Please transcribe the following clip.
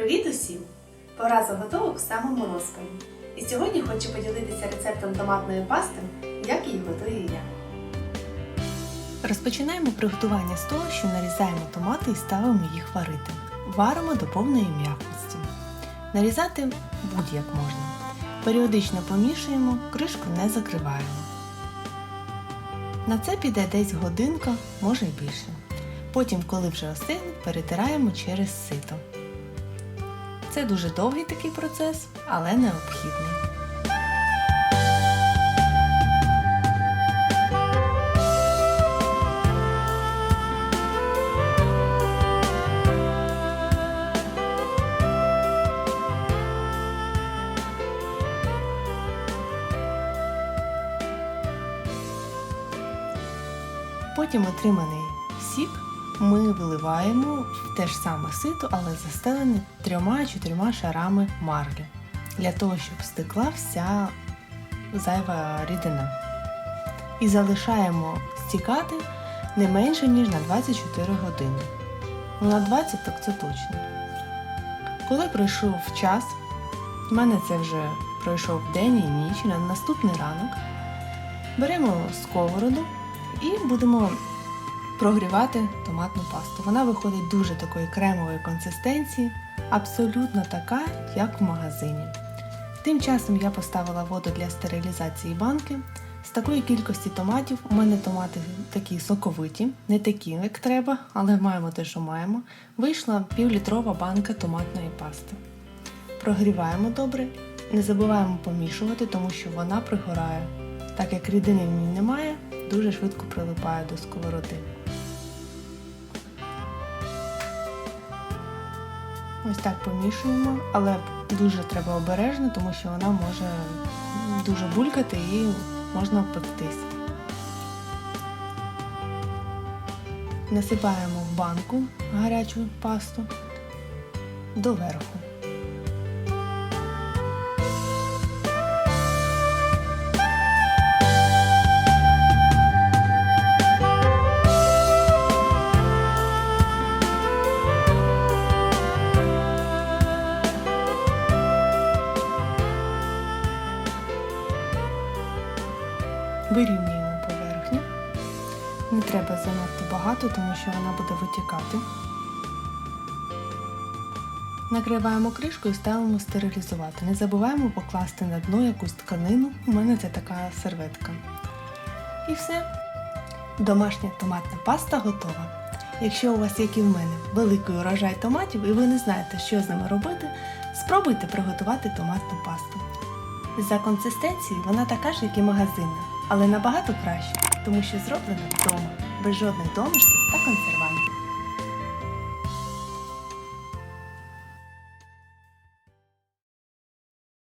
Привіт усім! Пора заготовок в самому розпалі. І сьогодні хочу поділитися рецептом томатної пасти, як її готую я. Розпочинаємо приготування з того, що нарізаємо томати і ставимо їх варити. Варимо до повної м'якості. Нарізати будь-як можна. Періодично помішуємо, кришку не закриваємо. На це піде десь годинка, може й більше. Потім, коли вже остигне, перетираємо через сито. Це дуже довгий такий процес, але необхідний. Потім отриманий сік ми виливаємо в те ж саме сито, але застелене трьома-чотирма шарами марлі, для того, щоб стекла вся зайва рідина. І залишаємо стікати не менше, ніж на 24 години. Ну, на 20 так це точно. Коли пройшов час, в мене це вже пройшов день і ніч, на наступний ранок беремо сковороду і будемо прогрівати томатну пасту. Вона виходить дуже такої кремової консистенції, абсолютно така, як в магазині. Тим часом я поставила воду для стерилізації банки. З такої кількості томатів у мене томати такі соковиті, не такі, як треба, але маємо те, що маємо. Вийшла півлітрова банка томатної пасти. Прогріваємо добре, не забуваємо помішувати, тому що вона пригорає. Так як рідини в ній немає, дуже швидко прилипає до сковороди. Ось так помішуємо, але дуже треба обережно, тому що вона може дуже булькати і можна впектись. Насипаємо в банку гарячу пасту доверху. Вирівнюємо поверхню. Не треба занадто багато, тому що вона буде витікати. Накриваємо кришку і ставимо стерилізувати. Не забуваємо покласти на дно якусь тканину. У мене це така серветка. І все. Домашня томатна паста готова. Якщо у вас, як і в мене, великий урожай томатів і ви не знаєте, що з ними робити, спробуйте приготувати томатну пасту. За консистенцією вона така ж, як і магазинна, але набагато краще, тому що зроблено вдома, без жодних домішків та консервантів.